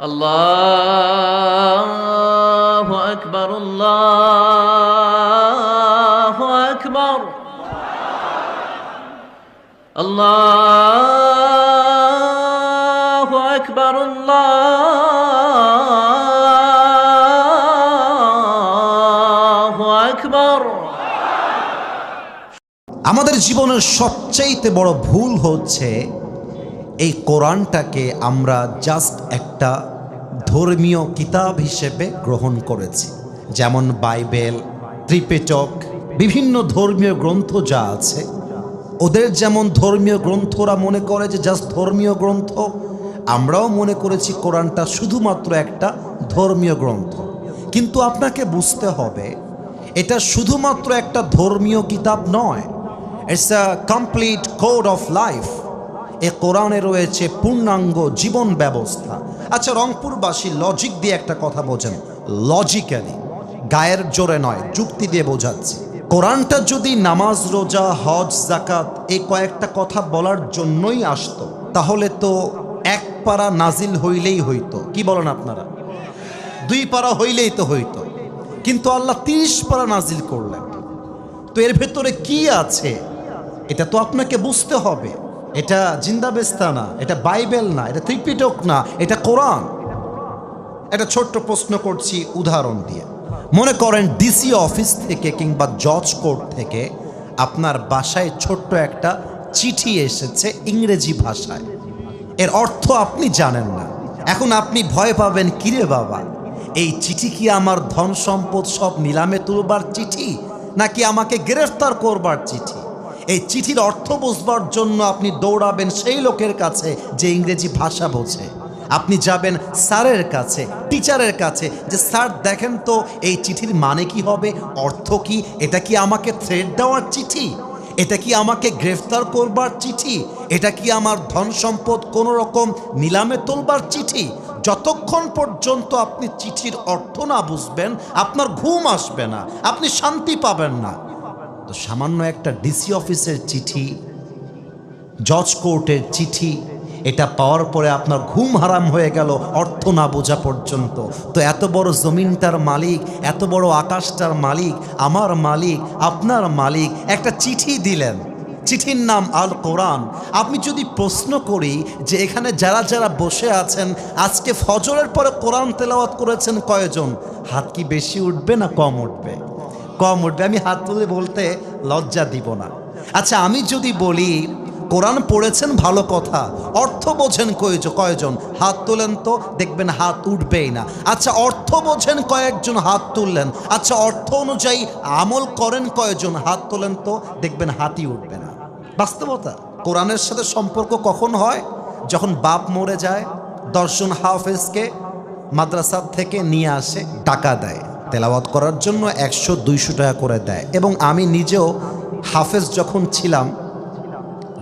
আল্লাহ আকবর আল্লাহ আকবর। আল্লাহ আকবর আল্লাহ আকবর। আমাদের জীবনের সবচাইতে বড় ভুল হচ্ছে এই কোরআনটাকে আমরা জাস্ট একটা ধর্মীয় কিতাব হিসেবে গ্রহণ করেছি। যেমন বাইবেল, ত্রিপেটক, বিভিন্ন ধর্মীয় গ্রন্থ যা আছে। ওদের যেমন ধর্মীয় গ্রন্থরা মনে করে যে জাস্ট ধর্মীয় গ্রন্থ, আমরাও মনে করেছি কোরআনটা শুধুমাত্র একটা ধর্মীয় গ্রন্থ। কিন্তু আপনাকে বুঝতে হবে, এটা শুধুমাত্র একটা ধর্মীয় কিতাব নয় it's a complete code of life এ কোরআনে রয়েছে পূর্ণাঙ্গ জীবন ব্যবস্থা। আচ্ছা রংপুরবাসী লজিক দিয়ে একটা কথা বোঝেন। লজিক্যালি গায়ের জোরে নয়, যুক্তি দিয়ে বোঝাচ্ছি। কোরআনটা যদি নামাজ, রোজা, হজ জাকাত এই কয়েকটা কথা বলার জন্যই আসতো, তাহলে তো এক পারা নাজিল হইলেই হইতো। কি বলেন আপনারা? দুই পারা হইলেই তো হইতো। কিন্তু আল্লাহ তিরিশ পারা নাজিল করলেন। তো এর ভেতরে কি আছে? এটা তো আপনাকে বুঝতে হবে। এটা জিন্দাবেস্তা না এটা বাইবেল না, এটা ত্রিপিটক না, এটা কোরআন। একটা ছোট্ট প্রশ্ন করছি উদাহরণ দিয়ে। মনে করেন ডিসি অফিস থেকে কিংবা জজ কোর্ট থেকে আপনার বাসায় ছোট্ট একটা চিঠি এসেছে ইংরেজি ভাষায়। এর অর্থ আপনি জানেন না। এখন আপনি ভয় পাবেন, কিরে বাবা, এই চিঠি কি আমার ধন সম্পদ সব নিলামে তুলবার চিঠি, নাকি আমাকে গ্রেফতার করবার চিঠি? এই চিঠির অর্থ বুঝবার জন্য আপনি দৌড়াবেন সেই লোকের কাছে যে ইংরেজি ভাষা বোঝে। আপনি যাবেন স্যারের কাছে, টিচারের কাছে যে, স্যার, দেখেন তো, এই চিঠির মানে কি হবে? অর্থ কি? এটা কি আমাকে থ্রেড দেওয়ার চিঠি? এটা কি আমাকে গ্রেফতার করবার চিঠি? এটা কি আমার ধন সম্পদ কোনো রকম নিলামে তোলবার চিঠি? যতক্ষণ পর্যন্ত আপনি চিঠির অর্থ না বুঝবেন, আপনার ঘুম আসবে না, আপনি শান্তি পাবেন না। তো সামান্য একটা ডিসি অফিসের চিঠি জজ কোর্টের চিঠি, এটা পাওয়ার পরে আপনার ঘুম হারাম হয়ে গেল অর্থ না বোঝা পর্যন্ত। তো এত বড় জমিনটার মালিক, এত বড় আকাশটার মালিক, আমার মালিক, আপনার মালিক, একটা চিঠি দিলেন। চিঠির নাম আল কোরআন। আমি যদি প্রশ্ন করি যে এখানে যারা যারা বসে আছেন, আজকে ফজরের পরে কোরআন তেলাওয়াত করেছেন কয়জন? হাত কি বেশি উঠবে না কম উঠবে? কম উঠবে। আমি হাত তুলে বলতে লজ্জা দিব না। আচ্ছা আমি যদি বলি, কোরআন পড়েছেন ভালো কথা, অর্থ বোঝেন কয়জন? হাত তোলেন তো, দেখবেন হাত উঠবেই না। আচ্ছা অর্থ বোঝেন কয়েকজন হাত তুললেন। আচ্ছা অর্থ অনুযায়ী আমল করেন কয়জন? হাত তোলেন তো, দেখবেন হাতই উঠবে না। বাস্তবতা, কোরআনের সাথে সম্পর্ক কখন হয়? যখন বাপ মরে যায়, দর্শন হাফেজকে মাদ্রাসা থেকে নিয়ে আসে টাকা দেয়। তেলাওয়াত করার জন্য একশো দুইশো টাকা করে দেয়। এবং আমি নিজেও হাফেজ যখন ছিলাম,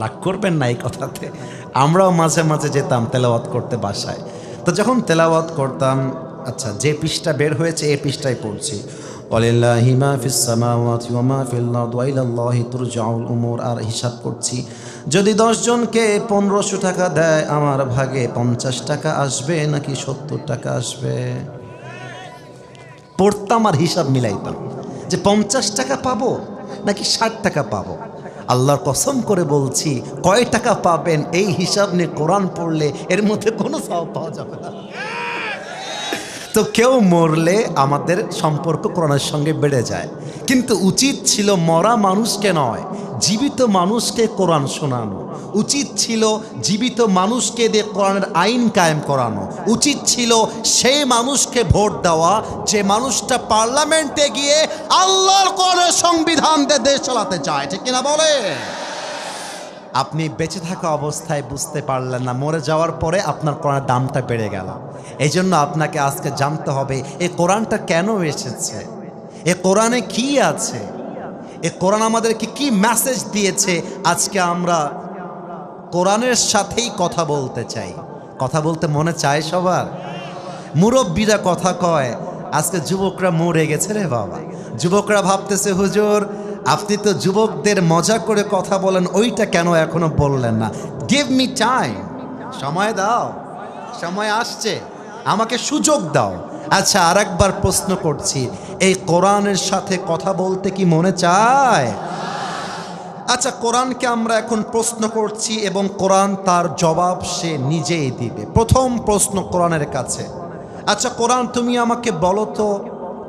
রাগ করবেন না এই কথাতে, আমরাও মাঝে মাঝে যেতাম তেলাওয়াত করতে বাসায়। তো যখন তেলাওয়াত করতাম আচ্ছা যে পৃষ্ঠা বের হয়েছে এই পৃষ্ঠাই পড়ছি। আর হিসাব করছি, যদি দশজনকে পনেরোশো টাকা দেয়, আমার ভাগে পঞ্চাশ টাকা আসবে, নাকি সত্তর টাকা আসবে? পড়তাম আর হিসাব মিলাইতাম যে পঞ্চাশ টাকা পাবো নাকি ষাট টাকা পাবো? আল্লাহর কসম করে বলছি, কয় টাকা পাবেন এই হিসাব নিয়ে কোরআন পড়লে এর মধ্যে কোনো সব পাওয়া যাবে না। তো কেউ মরলে আমাদের সম্পর্ক কোরআনের সঙ্গে বেড়ে যায়। কিন্তু উচিত ছিল মরা মানুষকে নয়, জীবিত মানুষকে কোরআন শোনানো। উচিত ছিল জীবিত মানুষকে দিয়ে কোরআনের আইন কায়েম করানো। উচিত ছিল সেই মানুষকে ভোট দেওয়া, যে মানুষটা পার্লামেন্টে গিয়ে আল্লাহর কোরআনের সংবিধান দিয়ে দেশ চালাতে চায়। ঠিক কিনা বলে? আপনি বেঁচে থাকা অবস্থায় বুঝতে পারলেন না, মরে যাওয়ার পরে আপনার কোরআনের দামটা বেড়ে গেল। এই জন্য আপনাকে আজকে জানতে হবে এই কোরআনটা কেন এসেছে? এ কোরআনে কি আছে? এ কোরআন আমাদেরকে কি মেসেজ দিয়েছে? আজকে আমরা কোরআনের সাথেই কথা বলতে চাই। কথা বলতে মনে চায় সবার? মুরব্বীরা কথা কয়, আজকে যুবকরা মরে গেছে রে বাবা। যুবকরা ভাবতেছে, হুজুর, আপনি তো যুবকদের মজা করে কথা বলেন, ওইটা কেন এখনও বললেন না? গিভ মি টাইম সময় দাও। সময় আসছে। আমাকে সুযোগ দাও। আচ্ছা আরেকবার প্রশ্ন করছি, এই কোরআনের সাথে কথা বলতে কি মনে চায়? আচ্ছা কোরআনকে আমরা এখন প্রশ্ন করছি এবং কোরআন তার জবাব সে নিজেই দিবে প্রথম প্রশ্ন কোরআনের কাছে আচ্ছা কোরআন তুমি আমাকে বলো তো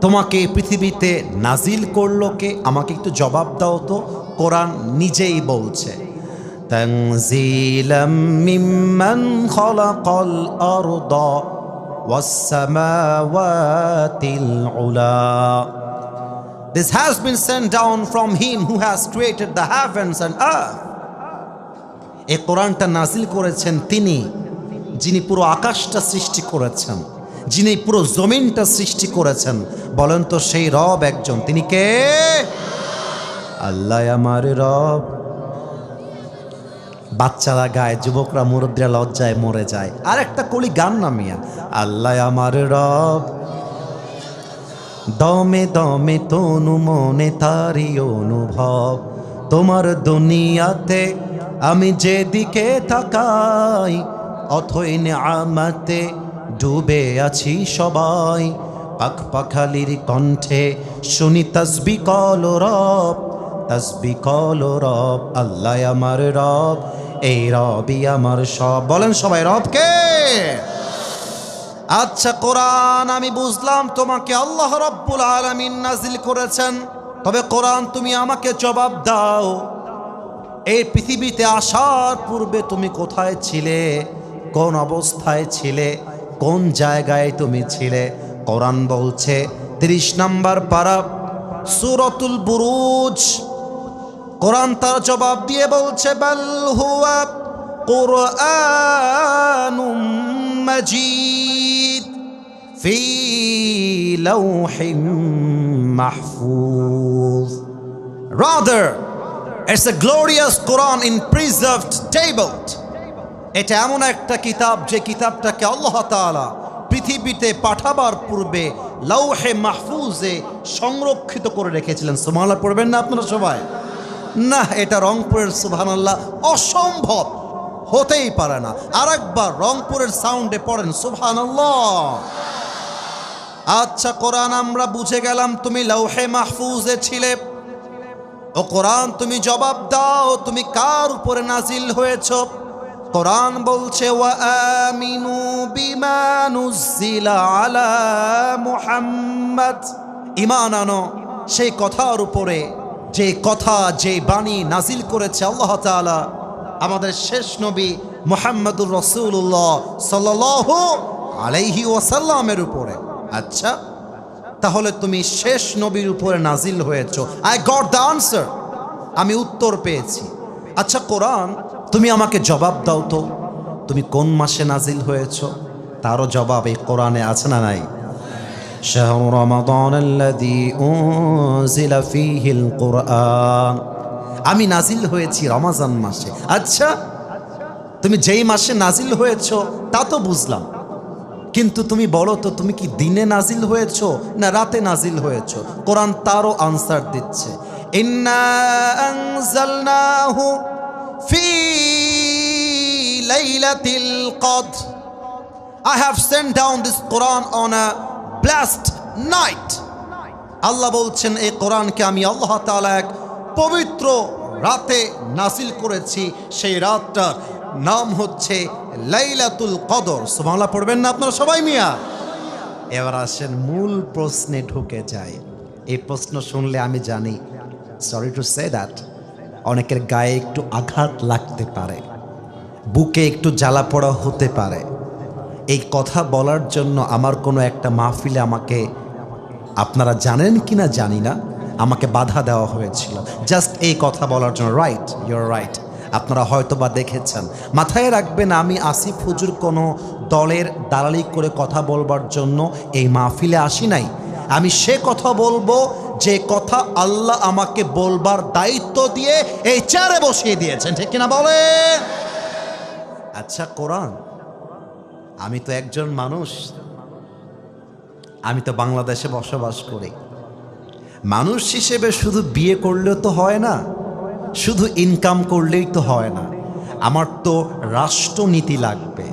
তোমাকে এই পৃথিবীতে নাজিল করলো কে আমাকে একটু জবাব দাও তো কোরআন নিজেই বলছে تنزيلا ممن خلق الأرض والسماوات العلا This has been sent down from him who has created the heavens and earth. এই কোরআনটা নাজিল করেছেন তিনি, যিনি পুরো আকাশটা সৃষ্টি করেছেন, যিনি পুরো জমিনটা সৃষ্টি করেছেন। বলেন তো সেই রব একজন, তিনি কে? আল্লাহ আমার রব। বাচ্চারা গায়, যুবকরা, মুরব্বীরা লজ্জায় মরে যায়। আর একটা কলি গান না মিয়া আল্লাহ আমার রব। দমে দমে তনু মনে তারি অনুভব। তোমার দুনিয়াতে আমি যেদিকে তাকাই, অথই আমাতে ডুবে আছি সবাই। পাখ পাখালির কণ্ঠে শুনি তসবি কল রব, তসবি কল রব, আল্লাহ আমার রব, এই রবই আমার সব। বলেন সবাই রবকে। আচ্ছা কোরআন, আমি বুঝলাম তোমাকে আল্লাহ রব্বুল আলমিন নাজিল করেছেন। তবে কোরআন, তুমি আমাকে জবাব দাও। এই পৃথিবীতে আসার পূর্বে তুমি কোথায় ছিলে? কোন অবস্থায় ছিলে? কোন জায়গায় তুমি ছিলে? কোরআন বলছে, তিরিশ নাম্বার পারা, সুরতুল বুরুজ। কোরআন তার জবাব দিয়ে বলছে, বাল মাজিদ। ফি লাউহিম Mahfuz. Rather, it's a glorious Quran in preserved tabled. এটা এমন একটা কিতাব যে কিতাবটাকে আল্লাহ তাআলা পৃথিবীতে পাঠাবার পূর্বে লৌহে মাহফুজে সংরক্ষিত করে রেখেছিলেন। সুবহানাল্লাহ পড়বেন না আপনারা সবাই? না এটা রংপুরের সুবহানাল্লাহ অসম্ভব। হতেই পারে না। আরেকবার রংপুরের সাউন্ডে পড়েন সুবহানাল্লাহ। আচ্ছা কোরআন, আমরা বুঝে গেলাম তুমি লৌহে মাহফুজে ছিলে। ও কোরআন, তুমি জবাব দাও, তুমি কার উপরে নাজিল হয়েছ? কোরআন বলছে আলা ঈমান আনো, সেই কথার উপরে, যে কথা, যে বাণী নাজিল করেছে আল্লাহ তাআলা, আমাদের শেষ নবী মোহাম্মদুর রসুল্লাহ সাল্লাল্লাহু আলাইহি ওয়াসাল্লামের উপরে। আচ্ছা তাহলে তুমি শেষ নবীর উপরে নাজিল হয়েছ আই গট দ্য আনসার আমি উত্তর পেয়েছি আচ্ছা কোরআন তুমি আমাকে জবাব দাও তো তুমি কোন মাসে নাজিল হয়েছ তারও জবাব এই কোরআনে আছে না নাই شهر رمضان الذي أنزل فيه القرآن আমি নাজিল হয়েছি রমাজান মাসে আচ্ছা তুমি যেই মাসে নাজিল হয়েছ তা তো বুঝলাম কিন্তু তুমি বলো তো, তুমি কি দিনে নাজিল হয়েছ না রাতে নাজিল হয়েছ? কোরআন তারও আনসার দিচ্ছে. আল্লাহ বলছেন, এই কোরআনকে আমি আল্লাহ তাআলা এক পবিত্র রাতে নাসিল করেছি। সেই রাতটার নাম হচ্ছে লাইলাতুল কদর। সুবহানাল্লাহ, পড়বেন না আপনারা সবাই মিয়া? এবার আসেন, মূল প্রশ্নে ঢুকে যায় এই প্রশ্ন শুনলে আমি জানি সরি টু সে দ্যাট অনেকের গায়ে একটু আঘাত লাগতে পারে, বুকে একটু জ্বালা পড়া হতে পারে। এই কথা বলার জন্য আমার কোনো একটা মাহফিলে আমাকে, আপনারা জানেন কি না জানি না, আমাকে বাধা দেওয়া হয়েছিল। জাস্ট এই কথা বলার জন্য রাইট ইউর রাইট আপনারা হয়তো বা দেখেছেন। মাথায় রাখবেন, আমি আসিফ হুজুর কোনো দলের দালালি করে কথা বলবার জন্য এই মাহফিলে আসি নাই। আমি সে কথা বলব, যে কথা আল্লাহ আমাকে বলবার দায়িত্ব দিয়ে এই চেয়ারে বসিয়ে দিয়েছেন। ঠিক কিনা বলে আচ্ছা কোরআন। আমি তো একজন মানুষ। আমি তো বাংলাদেশে বসবাস করি। মানুষ হিসেবে শুধু বিয়ে করলেও তো হয় না। শুধু ইনকাম করলেই তো হয় না। আমার তো রাষ্ট্রনীতি লাগবে।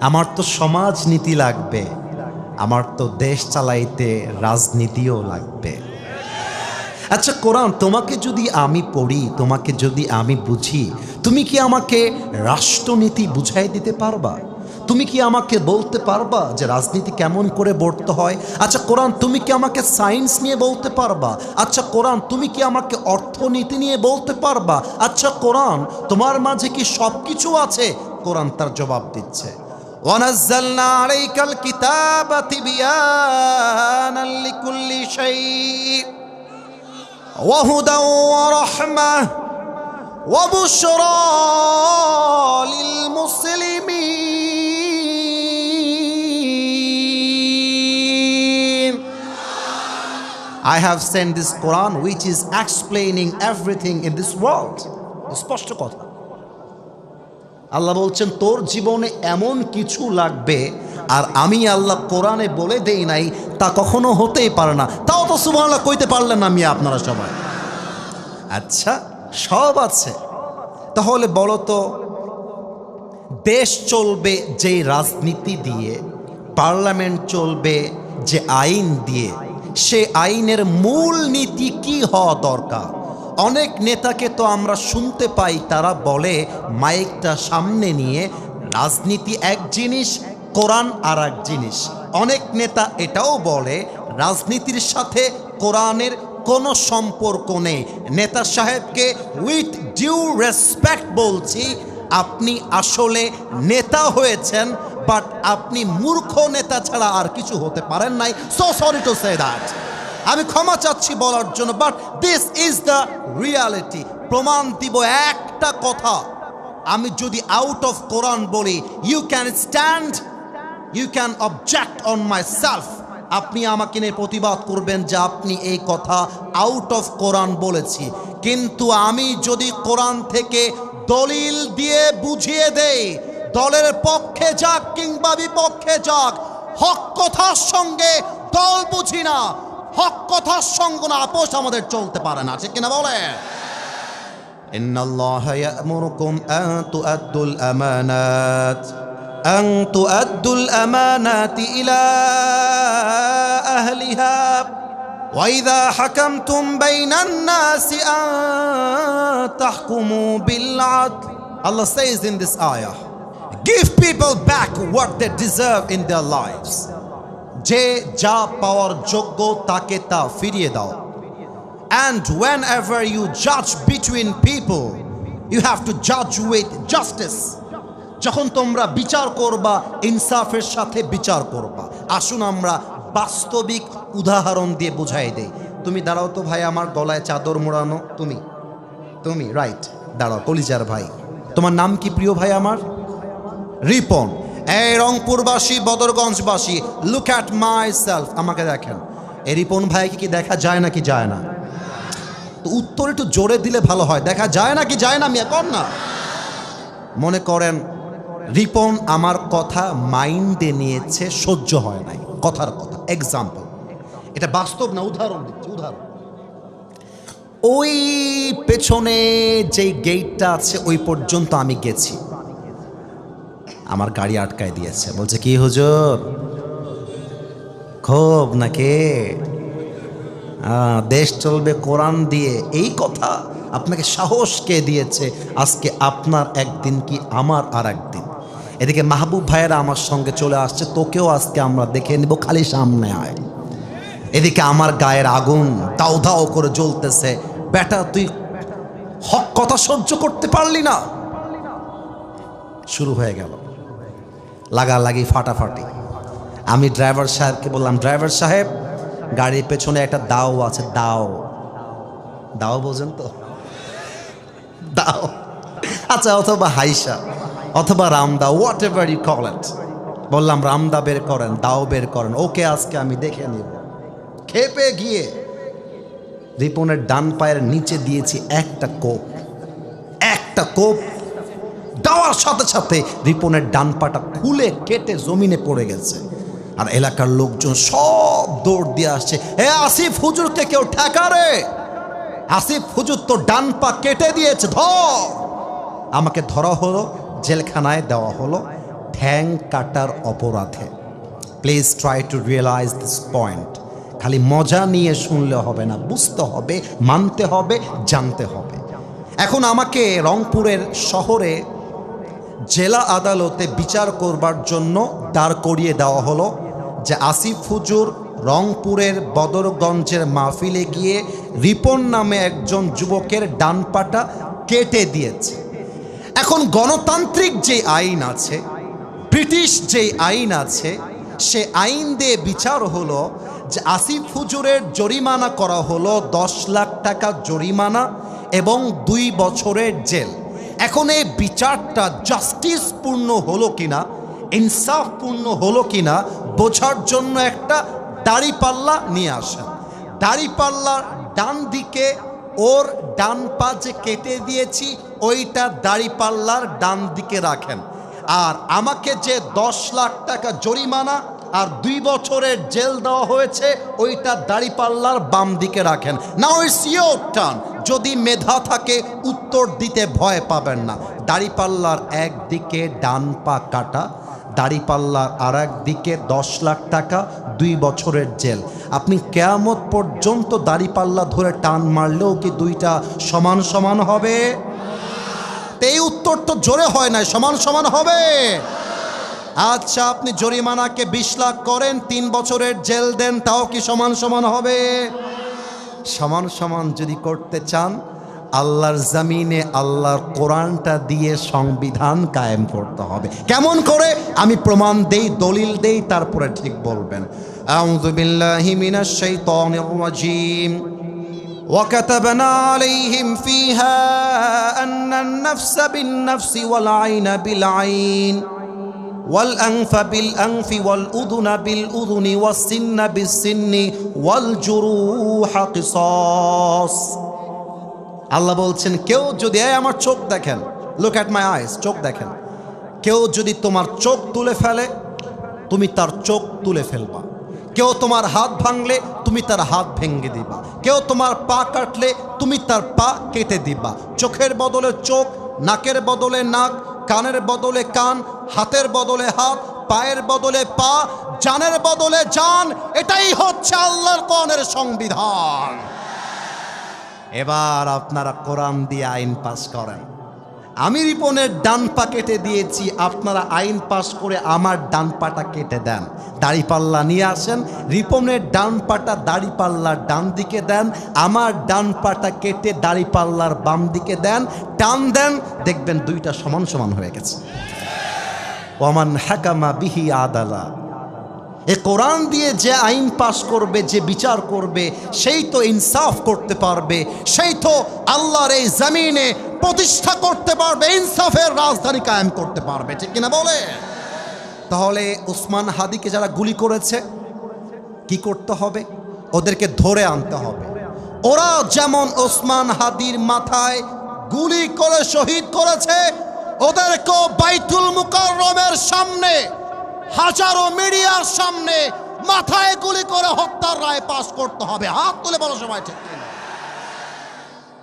আমার তো সমাজ নীতি লাগবে। আমার তো দেশ চালাইতে রাজনীতিও লাগবে। আচ্ছা কোরআন, তোমাকে যদি আমি পড়ি, তোমাকে যদি আমি বুঝি, তুমি কি আমাকে রাষ্ট্রনীতি বুঝাই দিতে পারবা? তুমি কি আমাকে বলতে পারবা যে রাজনীতি কেমন করে বলতে হয় আচ্ছা কোরআন তুমি কি আমাকে সায়েন্স নিয়ে বলতে পারবা আচ্ছা কোরআন তুমি কি আমাকে অর্থনীতি নিয়ে বলতে পারবা আচ্ছা কোরআন তোমার মাঝে কি সব কিছু আছে কোরআন তার জবাব দিচ্ছে ونزلنا عليك الكتاب تبيانا لكل شيء وهدى ورحمة وبشرى I have sent this Quran, which is explaining everything in this world. স্পষ্ট কথা। আল্লাহ বলছেন, তোর জীবনে এমন কিছু লাগবে, আর আমি আল্লাহ কোরআনে বলে দেই নাই, তা কখনো হতেই পারে না। তাও তো সুবহানাল্লাহ কইতে পারলেন না আমি আপনারা সবাই। আচ্ছা সব আছে। তাহলে বলো তো, দেশ চলবে যে রাজনীতি দিয়ে, পার্লামেন্ট চলবে যে আইন দিয়ে সে আইনের মূল নীতি কি হওয়া দরকার? অনেক নেতাকে তো আমরা শুনতে পাই, তারা বলে, মাইকটা সামনে নিয়ে, রাজনীতি এক জিনিস, কোরআন আর এক জিনিস। অনেক নেতা এটাও বলে, রাজনীতির সাথে কোরআনের কোনো সম্পর্ক নেই। নেতা সাহেবকে উইথ ডিউ রেসপেক্ট বলছি, আপনি আসলে নেতা হয়েছেন বাট আপনি মূর্খ নেতা ছাড়া আর কিছু হতে পারেন নাই। So sorry to say that আমি ক্ষমা চাচ্ছি বলার জন্য but this is the reality প্রমাণ দিব একটা কথা। আমি যদি আউট অফ কোরআন বলি you can stand you can object on myself আপনি আমাকে নিয়ে প্রতিবাদ করবেন যে আপনি এই কথা আউট অফ কোরআন বলেছি। কিন্তু আমি যদি কোরআন থেকে দলিল দিয়ে বুঝিয়ে দেই দলের পক্ষে যাক কিংবা বিপক্ষে যাক হক কথার সঙ্গে দল বুঝি না হক কথার সঙ্গে না আপোষ আমাদের চলতে পারে না ঠিক কিনা বলে إن الله يأمركم أن تؤدوا الأمانات أن تؤدوا الأمانات إلى أهلها وإذا حكمتم بين الناس أن تحكموا بالعدل Allah says in this ayah Give people back what they deserve in their lives. যে যা পাওয়ার যোগ্য তাকে তা ফিরিয়ে দাও। And whenever you judge between people, you have to judge with justice. যখন তোমরা বিচার করবা ইনসাফের সাথে বিচার করবা। আসুন আমরা বাস্তবিক উদাহরণ দিয়ে বুঝাই দেই। তুমি দাঁড়াও তো ভাই আমার গলায় চাদর মোড়ানো। তুমি তুমি রাইট দাঁড়াও কলিজার ভাই। তোমার নাম কি প্রিয় ভাই আমার? রিপন, এই রংপুরবাসী, বদরগঞ্জবাসী লুক অ্যাট মাই সেলফ আমাকে দেখেন। এই রিপন ভাইকে কি দেখা যায় নাকি যায় না? তো উত্তর একটু জোরে দিলে ভালো হয়। দেখা যায় না কি যায় না, মিয়া কর না। মনে করেন, রিপন আমার কথা মাইন্ডে নিয়েছে, সহ্য হয় নাই। কথার কথা এক্সাম্পল এটা বাস্তব না উদাহরণ দিচ্ছি, উদাহরণ। ওই পেছনে যেই গেটটা আছে, ওই পর্যন্ত আমি গেছি। আমার গাড়ি আটকায় দিয়েছে। বলছে, কি হুজুর? খুব নাকি? দেশ চলবে কোরআন দিয়ে। এই কথা আপনাকে সাহস কে দিয়েছে? আজকে আপনার একদিন কি আমার আর একদিন এদিকে মাহবুব ভাইয়েরা আমার সঙ্গে চলে আসছে। তোকেও আজকে আমরা দেখে নিব, খালি সামনে আয়। এদিকে আমার গায়ের আগুন দাও দাও করে জ্বলতেছে। বেটা, তুই হক কথা সহ্য করতে পারলি না। শুরু হয়ে গেল। লাগালাগি, ফাটাফাটি। আমি ড্রাইভার সাহেবকে বললাম ড্রাইভার সাহেব, গাড়ির পেছনে একটা দাও আছে, দাও। দাও বোঝেন তো? দাও। আচ্ছা অথবা হাইসা, অথবা রামদা whatever you call it বললাম, রামদা বের করেন, দাও বের করেন। ওকে আজকে আমি দেখে নিব। খেপে গিয়ে রিপনের ডান পায়ের নিচে দিয়েছি একটা কোপ। একটা কোপ দেওয়ার সাথে সাথে রিপনের ডান পাটা খুলে কেটে জমিনে পড়ে গেছে। আর এলাকার লোকজন সব দৌড় দিয়ে আসছে, এ আসিফ হুজুরকে কেউ ঠেকা রে আসিফ হুজুর তো ডান পা কেটে দিয়েছে, ধর! আমাকে ধরা হলো, জেলখানায় দেওয়া হলো, ঠ্যাং কাটার অপরাধে। Please try to realise this point খালি মজা নিয়ে শুনলে হবে না, বুঝতে হবে, মানতে হবে, জানতে হবে। এখন আমাকে রংপুরের শহরে জেলা আদালতে বিচার করবার জন্য দাঁড় করিয়ে দেওয়া হলো যে আসিফ হুজুর রংপুরের বদরগঞ্জের মাহফিলে গিয়ে রিপন নামে একজন যুবকের ডান পাটা কেটে দিয়েছে। এখন গণতান্ত্রিক যে আইন আছে, ব্রিটিশ যে আইন আছে, সে আইন দিয়ে বিচার হলো যে আসিফ হুজুরের জরিমানা করা হলো দশ লাখ টাকা জরিমানা এবং দুই বছরের জেল। এখন এই বিচারটা জাস্টিসপূর্ণ হলো কিনা ইনসাফপূর্ণ হলো কিনা, বোঝার জন্য একটা দাড়িপাল্লা নিয়ে আসেন। দাড়িপাল্লার ডান দিকে ওর ডান পা যে কেটে দিয়েছি, ওইটা দাড়িপাল্লার ডান দিকে রাখেন। আর আমাকে যে দশ লাখ টাকা জরিমানা আর দুই বছরের জেল দেওয়া হয়েছে, ওইটা দাড়িপাল্লার বাম দিকে রাখেন। না ওই সিও টান যদি মেধা থাকে, উত্তর দিতে ভয় পাবেন না। দাড়িপাল্লার একদিকে ডান পা কাটা, দাড়িপাল্লার আর দিকে দশ লাখ টাকা, দুই বছরের জেল। আপনি কেয়ামত পর্যন্ত দাড়িপাল্লা ধরে টান মারলেও কি দুইটা সমান সমান হবে? এই উত্তর তো জোরে হয় না সমান সমান হবে। আচ্ছা আপনি জরিমানাকে বিশ লাখ করেন, তিন বছরের জেল দেন, তাও কি সমান সমান হবে? সমান সমান যদি করতে চান আল্লাহর জমিনে আল্লাহর কোরআনটা দিয়ে সংবিধান কায়েম করতে হবে কেমন করে আমি প্রমাণ দেই দলিল দেই তারপরে ঠিক বলবেন আউযু বিল্লাহি মিনাশ শাইতানির রাজিম وكتبنا عليهم فيها أن النفس بالنفس والعين بالعين ওয়াল আংফা বিল আংফি ওয়াল উদুনা বিল উদুনি ওয়াল আল্লাহ বলছেন, কেউ যদি এই আমার চোখ দেখেন লুক অ্যাট মাই আইস চোখ দেখেন। কেউ যদি তোমার চোখ তুলে ফেলে, তুমি তার চোখ তুলে ফেলবা। কেউ তোমার হাত ভাঙলে, তুমি তার হাত ভেঙে দিবা। কেউ তোমার পা কাটলে, তুমি তার পা কেটে দিবা। চোখের বদলে চোখ, নাকের বদলে নাক কানের বদলে কান, হাতের বদলে হাত, পায়ের বদলে পা, জানের বদলে জান, এটাই হচ্ছে আল্লাহর কনের সংবিধান। এবার আপনারা কোরআন দিয়ে আইন পাস করেন। আমি রিপনের ডান পা কেটে দিয়েছি, আপনারা আইন পাস করে আমার ডান পাটা কেটে দেন। দাড়িপাল্লা নিয়ে আসেন, রিপনের ডান পাটা দাড়িপাল্লার ডান দিকে দেন, আমার ডান পাটা কেটে দাড়িপাল্লার বাম দিকে দেন, টান দেন, দেখবেন দুইটা সমান সমান হয়ে গেছে। ওমান হাকামা বিহি আদালা। এ কোরআন দিয়ে যে আইন পাশ করবে, যে বিচার করবে, সেই তো ইনসাফ করতে পারবে, সেই তো আল্লাহর এই জমিনে প্রতিষ্ঠা করতে পারবে, ইনসাফের রাজধানী কায়েম করতে পারবে। ঠিক কিনা বলে? তাহলে উসমান হাদিকে যারা গুলি করেছে, কি করতে হবে? ওদেরকে ধরে আনতে হবে। ওরা যেমন ওসমান হাদির মাথায় গুলি করে শহীদ করেছে, ওদেরকেও বাইতুল মুকাররমের সামনে হাজারো মিডিয়ার সামনে মাথায় গুলি করে হত্যার রায় পাশ করতে হবে। হাত তুলে বলো সবাই ঠিক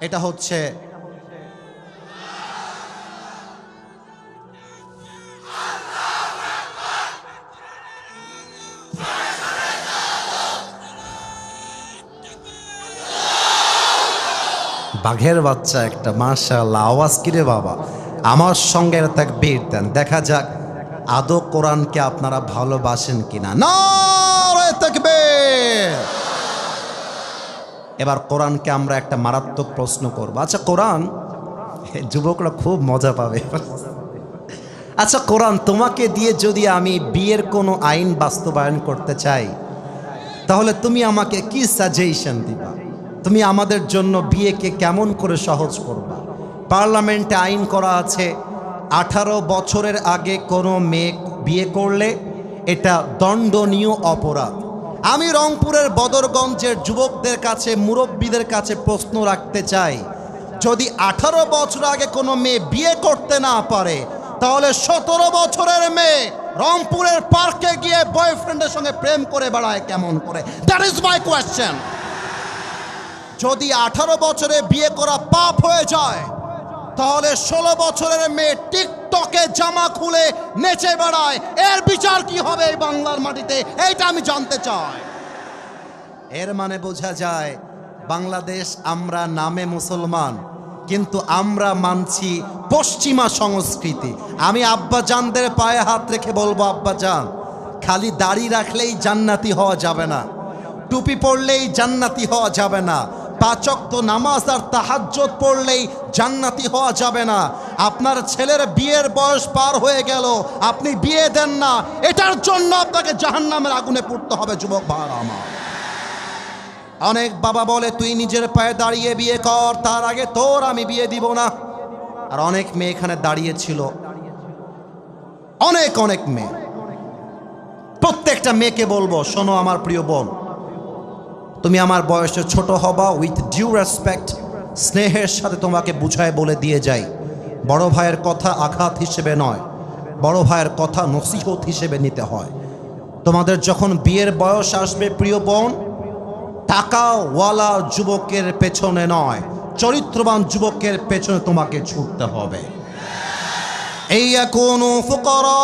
এটা হচ্ছে বাঘের বাচ্চা একটা, মাশাআল্লাহ, আওয়াজ কিরে বাবা? আমার সঙ্গে তাক বের দেন, দেখা যাক। আদৌ কোরআনকে আপনারা ভালোবাসেন কিনা? না থাকবে এবার কোরআনকে আমরা একটা মারাত্মক প্রশ্ন করব। আচ্ছা কোরআন? যুবকরা খুব মজা পাবে। আচ্ছা কোরআন তোমাকে দিয়ে যদি আমি বিয়ের কোনো আইন বাস্তবায়ন করতে চাই, তাহলে তুমি আমাকে কি সাজেশন দিবা? তুমি আমাদের জন্য বিয়েকে কেমন করে সহজ করবা? পার্লামেন্টে আইন করা আছে আঠারো বছরের আগে কোনো মেয়ে বিয়ে করলে এটা দণ্ডনীয় অপরাধ। আমি রংপুরের বদরগঞ্জের যুবকদের কাছে, মুরব্বীদের কাছে প্রশ্ন রাখতে চাই, যদি আঠারো বছর আগে কোনো মেয়ে বিয়ে করতে না পারে, তাহলে সতেরো বছরের মেয়ে রংপুরের পার্কে গিয়ে বয়ফ্রেন্ডের সঙ্গে প্রেম করে বেড়ায় কেমন করে? দ্যাট ইজ মাই কোয়েশ্চেন যদি আঠারো বছরে বিয়ে করা পাপ হয়ে যায় তাহলে ষোলো বছরের মেয়ে টিকটকে জামা খুলে নেচে বেড়ায়। এর বিচার কি হবে এই বাংলার মাটিতে? এইটা আমি জানতে চাই। এর মানে বোঝা যায়, বাংলাদেশ আমরা নামে মুসলমান, কিন্তু আমরা মানছি পশ্চিমা সংস্কৃতি। আমি আব্বাজানদের পায়ে হাত রেখে বলব, আব্বাজান, খালি দাড়ি রাখলেই জান্নাতি হওয়া যাবে না। টুপি পড়লেই জান্নাতি হওয়া যাবে না। পাচক তো নামাজ আর তাহাজ্জত পড়লেই জান্নাতি হওয়া যাবে না। আপনার ছেলের বিয়ের বয়স পার হয়ে গেল, আপনি বিয়ে দেন না। এটার জন্য আপনাকে জাহান্নামের আগুনে পড়তে হবে, যুবক ভাড়া আমার। অনেক বাবা বলে, তুই নিজের পায়ে দাঁড়িয়ে বিয়ে কর, তার আগে তোর আমি বিয়ে দিব না। আর অনেক মেয়ে এখানে দাঁড়িয়ে ছিল অনেক অনেক মেয়ে। প্রত্যেকটা মেয়েকে বলব, শোনো আমার প্রিয় বোন তুমি আমার বয়সে ছোট হবা উইথ ডিউ রেসপেক্ট স্নেহের সাথে তোমাকে বুঝায় বলে দিয়ে যাই। বড় ভাইয়ের কথা আঘাত হিসেবে নয়, বড় ভাইয়ের কথা নসিহত হিসেবে নিতে হয়। তোমাদের যখন বিয়ের বয়স আসবে, প্রিয় বোন, টাকাওয়ালা যুবকের পেছনে নয়, চরিত্রবান যুবকের পেছনে তোমাকে ছুটতে হবে। এই এখন ফুকরা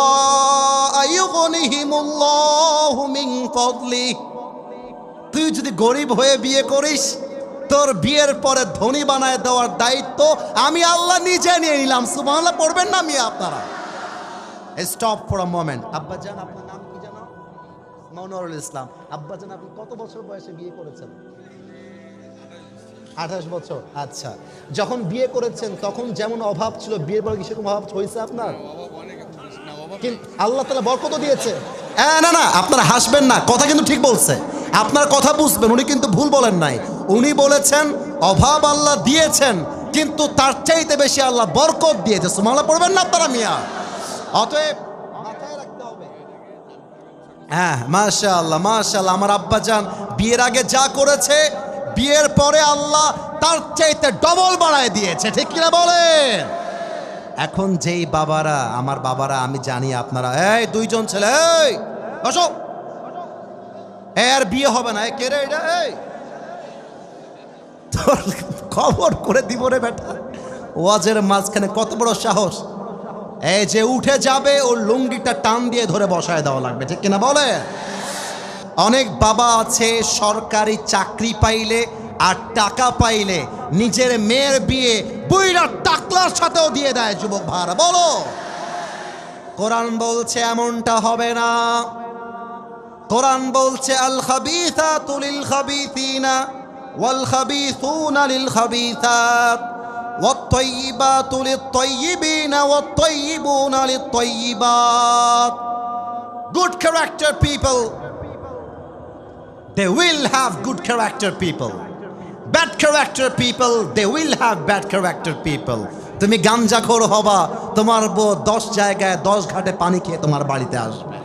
আইয়ুগনিহিমুল্লাহু মিন তুই যদি গরিব হয়ে বিয়ে করিস তোর বিয়ের পরে ধনী বানায় দেওয়ার দায়িত্ব আমি আল্লাহ নিজে নিয়ে নিলাম। সুবহানাল্লাহ পড়বেন না আমি আপনারা? স্টপ ফর আ মোমেন্ট আব্বাজান আপনার নাম কি জানো? মনোরুল ইসলাম। আব্বাজান আপনি কত বছর বয়সে বিয়ে করেছেন? আঠাশ বছর। আচ্ছা। যখন বিয়ে করেছেন তখন যেমন অভাব ছিল বিয়ের পরে কি সেরকম অভাব হয়েছে আপনার? আল্লাহ তালা বরকত দিয়েছে। হ্যাঁ না না আপনারা হাসবেন না কথা কিন্তু ঠিক বলছে। আপনার কথা বুঝবেন, উনি কিন্তু ভুল বলেন নাই। উনি বলেছেন, অভাব আল্লাহ দিয়েছেন, কিন্তু তার চাইতে বেশি আল্লাহ বরকত দিয়েছে। সুমালা পড়বেন না আপনারা, মিয়া? অতএব হ্যাঁ মাশা আল্লাহ মাশা আল্লাহ আমার আব্বা যান, বিয়ের আগে যা করেছে, বিয়ের পরে আল্লাহ তার চাইতে ডবল বাড়ায় দিয়েছে, ঠিক কিনা বলেন? এখন যেই বাবারা, আমার বাবারা, আমি জানি আপনারা, এই দুইজন ছেলে, এই, বসো। এর বিয়ে হবে না। এ কে রে এটা? এই! তোর খবর করে দিব রে বেটা। ওয়াজের মাঝখানে কত বড় সাহস। এই যে উঠে যাবে, ওর লুঙ্গিটা টান দিয়ে ধরে বসায় দেওয়া লাগবে, ঠিক কিনা বলে? অনেক বাবা আছে, সরকারি চাকরি পাইলে আর টাকা পাইলে নিজের মেয়ের বিয়ে বুইরা টাকলার সাথেও দিয়ে দেয় যুবক ভাড়া বলো? কোরআন বলছে, এমনটা হবে না। কোরআন বলছে আল খাবিথা তুলিল খাবিথিনা ওয়াল খাবিথুনা লিল খাবিথাত والطيبات للطيبين والطيبون للطيبات good character people they will have good character people bad character people they will have bad character people তুমি গাঞ্জাখোর হবা তোমার বউ দশ জায়গায় দশ ঘাটে পানি খেয়ে তোমার বাড়িতে আসবে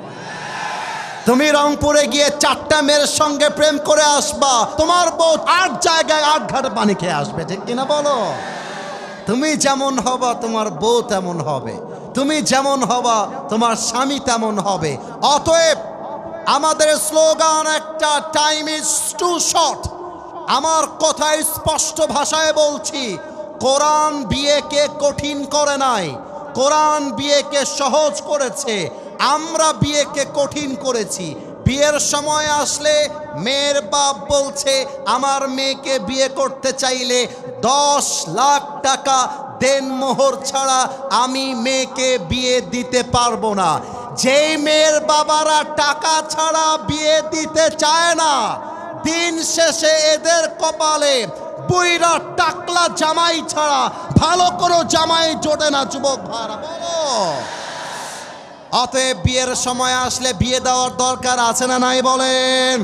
তুমি রংপুরে গিয়ে চারটা মেয়ের সঙ্গে প্রেম করে আসবা। তোমার বউ আট জায়গায় আট ঘাটে পানি খেয়ে আসবে, ঠিক কিনা বলো? তুমি যেমন হবা, তোমার বউ তেমন হবে। তুমি যেমন হবা, তোমার স্বামী তেমন হবে। অতএব আমাদের স্লোগান একটা টাইম ইজ টু শর্ট আমার কথায় স্পষ্ট ভাষায় বলছি, কোরআন বিয়েকে কঠিন করে নাই। কোরআন বিয়েকে সহজ করেছে। আমরা বিয়েকে কঠিন করেছি। বিয়ের সময় আসলে মেয়ের বাপ বলছে, আমার মেয়েকে বিয়ে করতে চাইলে দশ লাখ টাকা দেন মোহর ছাড়া আমি মেয়েকে বিয়ে দিতে পারব না। যেই মেয়ের বাবারা টাকা ছাড়া বিয়ে দিতে চায় না, দিন শেষে এদের কপালে বুইরা টাকলা জামাই ছাড়া ভালো কোনো জামাই জোটে না, যুবক ভাড়া বলো। অতএব বিয়ের সময় আসলে বিয়ে দেওয়ার দরকার আছে না নাই বলেন?